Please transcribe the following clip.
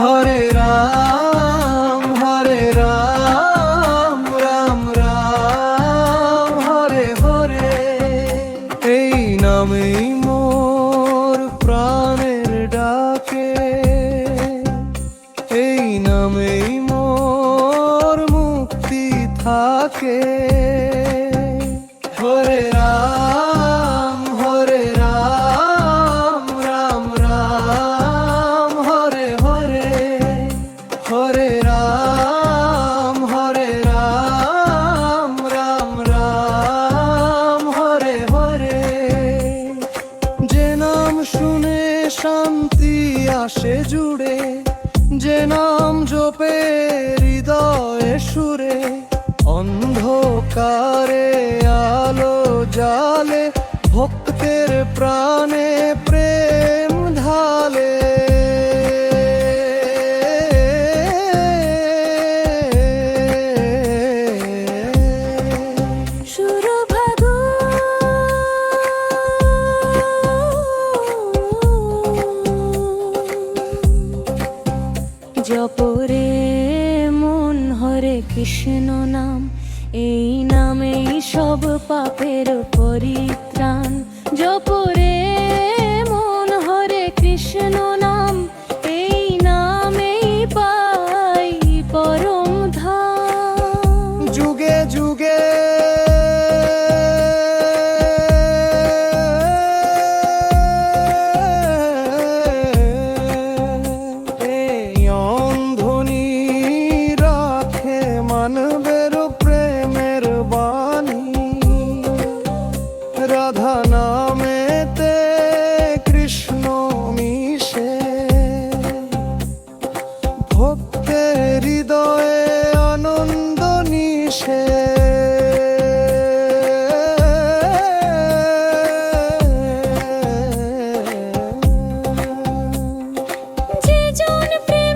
হরে রাম হরে রাম রাম রাম, হরে হরে। এই নামেই মোর প্রাণের ডাকে। এই নামেই মোর মুক্তি থাকে। হরে রাম। শান্তি আসে জুড়ে, যে নাম জপে হৃদয়ে সুরে। অন্ধকারে আলো জালে ভক্তের প্রাণে প্রেম ঢালে জপরে মন হরে কৃষ্ণ নাম। এই নামেই সব পাপের পরিত্রাণ। জপরে রাধা নামেতে কৃষ্ণ মিশে। ভক্তের হৃদয়ে আনন্দ নিশে। যে জন প্রেমে